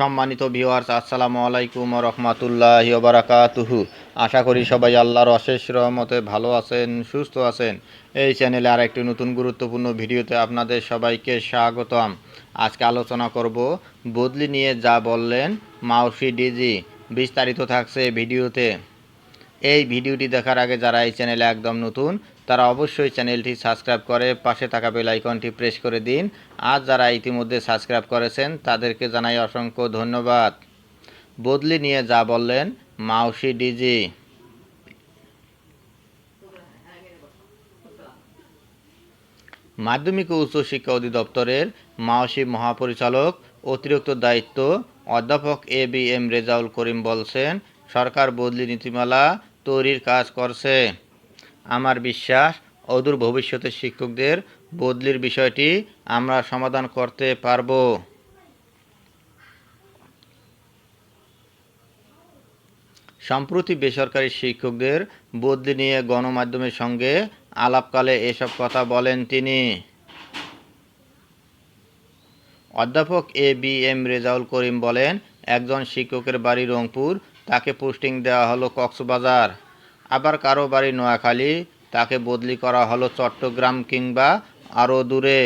সম্মানিত ভিউয়ার্স আসসালামু আলাইকুম রহমতুল্লাহ বারাকাতুহু। আশা করি সবাই আল্লাহর অশেষ রহমতে ভালো আছেন, সুস্থ আছেন। এই চ্যানেলে আর একটি নতুন গুরুত্বপূর্ণ ভিডিওতে আপনাদের সবাইকে স্বাগতম। আজকে আলোচনা করব বদলি নিয়ে যা বললেন মাউসি ডিজি। বিস্তারিত থাকছে ভিডিওতে। এই ভিডিওটি দেখার আগে যারা এই চ্যানেলে একদম নতুন তারা অবশ্যই চ্যানেলটি সাবস্ক্রাইব করে পাশে থাকা বেল আইকনটি প্রেস করে দিন। আর যারা ইতিমধ্যে সাবস্ক্রাইব করেছেন, তাদেরকে জানাই অসংখ্য ধন্যবাদ। বদলি নিয়ে যা বললেন মাউসি ডিজি। মাধ্যমিক ও উচ্চ শিক্ষা অধিদপ্তরের মাওসি মহাপরিচালক অতিরিক্ত দায়িত্ব অধ্যাপক A B M Rezaul Karim বলছেন, সরকার বদলি নীতিমালা তৈরির কাজ করছে। আমার বিশ্বাস, অদূর ভবিষ্যতে শিক্ষকদের বদলির বিষয়টি আমরা সমাধান করতে পারব। সম্প্রতি বেসরকারি শিক্ষকদের বদলি নিয়ে গণমাধ্যমের সঙ্গে আলাপকালে এসব কথা বলেন তিনি। অধ্যাপক A B M Rezaul Karim বলেন, একজন শিক্ষকের বাড়ি রংপুর, তাকে পোস্টিং দেওয়া হলো কক্সবাজার। আবার কারও বাড়ি নোয়াখালী, তাকে বদলি করা হলো চট্টগ্রাম কিংবা আরও দূরে।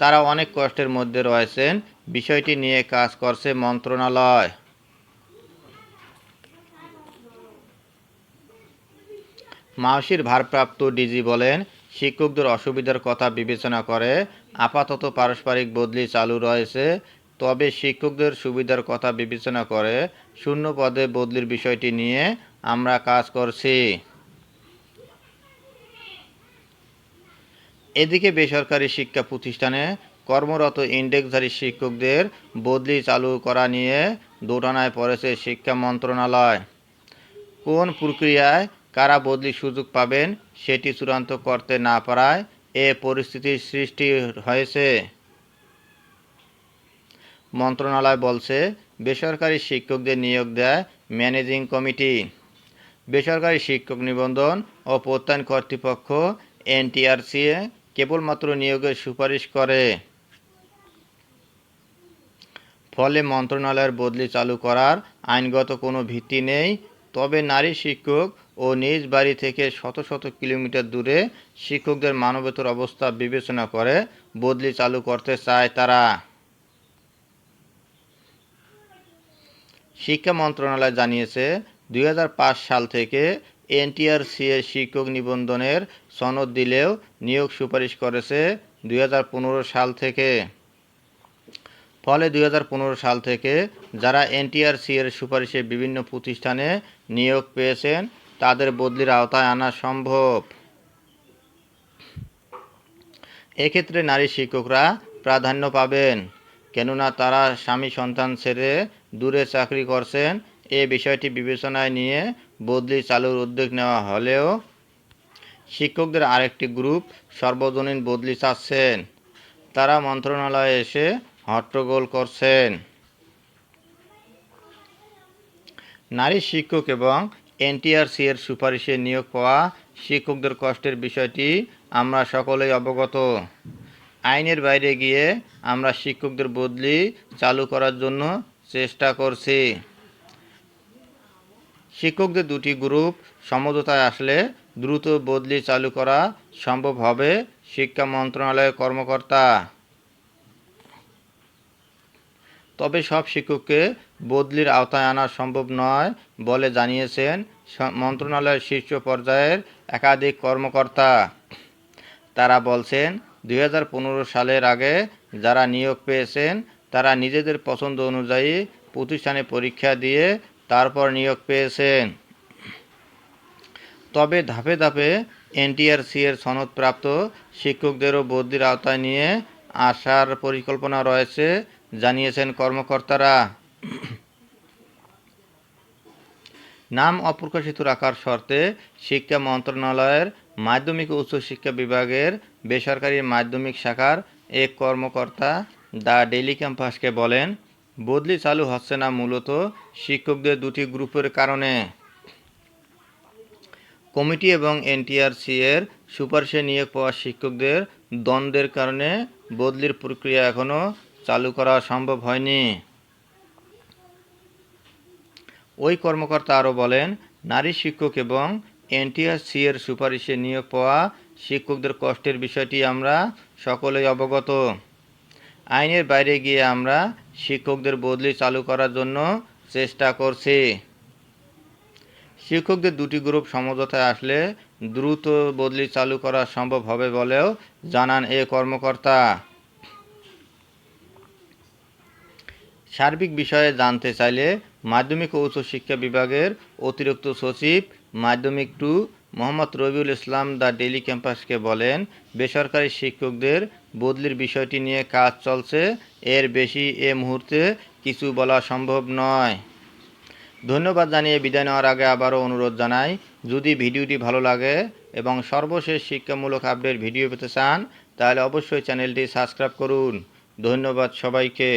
তারা অনেক কষ্টের মধ্যে রয়েছেন, বিষয়টি নিয়ে কাজ করছে মন্ত্রণালয়। মাওসির ভারপ্রাপ্ত ডিজি বলেন, শিক্ষকদের অসুবিধার কথা বিবেচনা করে আপাতত পারস্পরিক বদলি চালু রয়েছে, তবে শিক্ষকদের সুবিধার কথা বিবেচনা করে শূন্য পদে বদলির বিষয়টি নিয়ে আমরা কাজ করছি। এদিকে বেসরকারি শিক্ষা প্রতিষ্ঠানে কর্মরত ইন্ডেক্সধারী শিক্ষকদের বদলি চালু করা নিয়ে দোটানায় পড়েছে শিক্ষা মন্ত্রণালয়। কোন প্রক্রিয়ায় কারা বদলি সুযোগ পাবেন সেটি চূড়ান্ত করতে না পারায় এ পরিস্থিতির সৃষ্টি হয়েছে। মন্ত্রণালয় বলছে, বেসরকারি শিক্ষকদের নিয়োগ দেয় ম্যানেজিং কমিটি। বেসরকারি শিক্ষক নিবন্ধন ও প্রত্যয়ন কর্তৃপক্ষ এনটিআরসিএ কেবলমাত্র নিয়োগের সুপারিশ করে। ফলে মন্ত্রণালয়ের বদলি চালু করার আইনগত কোনো ভিত্তি নেই। তবে নারী শিক্ষক ও নিজ বাড়ি থেকে শত শত কিলোমিটার দূরে শিক্ষকদের মানবেতর অবস্থা বিবেচনা করে বদলি চালু করতে চায় তারা। শিক্ষা মন্ত্রণালয় জানিয়েছে দুই হাজার পাঁচ সাল থেকে এনটিআরসি এর শিক্ষক নিবন্ধনের সনদ দিলেও নিয়োগ সুপারিশ করেছে দুই হাজার পনেরো সাল থেকে। ফলে দুই হাজার পনেরো সাল থেকে যারা এনটিআরসি এর সুপারিশে বিভিন্ন প্রতিষ্ঠানে নিয়োগ পেয়েছেন, তাদের বদলির আওতায় আনা সম্ভব। এক্ষেত্রে নারী শিক্ষকরা প্রাধান্য পাবেন, কেননা তারা স্বামী সন্তান ছেড়ে দূরে চাকরি করছেন এ বিষয়টি বিবেচনায় নিয়ে বদলি চালুর উদ্যোগ নেওয়া হলেও শিক্ষকদের আরেকটি গ্রুপ সর্বজনীন বদলি চাচ্ছেন। তারা মন্ত্রণালয়ে এসে হট্টগোল করছেন। নারী শিক্ষক এবং এনটিআরসি এর সুপারিশে নিয়োগ পাওয়া শিক্ষকদের কষ্টের বিষয়টি আমরা সকলেই অবগত। আইনের বাইরে গিয়ে আমরা শিক্ষকদের বদলি চালু করার জন্য চেষ্টা করছি। শিক্ষকদের দুটি গ্রুপ সমঝোতায় আসলে দ্রুত বদলি চালু করা সম্ভব হবে, শিক্ষা মন্ত্রণালয়ের কর্মকর্তা। তবে সব শিক্ষককে বদলির আওতায় আনা সম্ভব নয় বলে জানিয়েছেন মন্ত্রণালয়ের শীর্ষ পর্যায়ের একাধিক কর্মকর্তা। তারা বলছেন দু হাজার পনেরো সালের আগে যারা নিয়োগ পেয়েছেন, তারা নিজেদের পছন্দ অনুযায়ী প্রতিষ্ঠানে পরীক্ষা দিয়ে তারপর নিয়োগ পেয়েছেন। তবে ধাপে ধাপে এনটিআরসি এর সনদপ্রাপ্ত শিক্ষকদেরও বদলির আওতায় নিয়ে আসার পরিকল্পনা রয়েছে, জানিয়েছেন কর্মকর্তারা। নাম অপ্রকাশিত রাখার শর্তে শিক্ষা মন্ত্রণালয়ের মাধ্যমিক ও উচ্চশিক্ষা বিভাগের বেসরকারি মাধ্যমিক শাখার এক কর্মকর্তা দ্য ডেইলি ক্যাম্পাসকে বলেন বদলি চালু হচ্ছে না মূলত শিক্ষকদের দুটি গ্রুপের কারণে। কমিটি এবং এনটিআরসি এর সুপারিশে নিয়োগ পাওয়া শিক্ষকদের দ্বন্দ্বের কারণে বদলির প্রক্রিয়া এখনও চালু করা সম্ভব হয়নি। ওই কর্মকর্তা আরও বলেন, নারী শিক্ষক এবং এনটিআরসি এর সুপারিশে নিয়োগ পাওয়া শিক্ষকদের কষ্টের বিষয়টি আমরা সকলেই অবগত। আইনের বাইরে গিয়ে আমরা শিক্ষকদের বদলি চালু করার জন্য চেষ্টা করছি। শিক্ষকদের দুটি গ্রুপ সমঝোতায় আসলে দ্রুত বদলি চালু করা সম্ভব হবে বলেও জানান এ কর্মকর্তা। সার্বিক বিষয়ে জানতে চাইলে মাধ্যমিক ও উচ্চশিক্ষা বিভাগের অতিরিক্ত সচিব মাধ্যমিক টু মোহাম্মদ রবিউল ইসলাম দ্য ডেইলি ক্যাম্পাসকে বলেন, বেসরকারি শিক্ষকদের বদলির বিষয়টি নিয়ে কাজ চলছে, এর বেশি এ মুহূর্তে কিছু বলা সম্ভব নয়। ধন্যবাদ জানিয়ে বিদায় নেওয়ার আগে আবারও অনুরোধ জানাই, যদি ভিডিওটি ভালো লাগে এবং সর্বশেষ শিক্ষামূলক আপডেট ভিডিও পেতে চান, তাহলে অবশ্যই চ্যানেলটি সাবস্ক্রাইব করুন। ধন্যবাদ সবাইকে।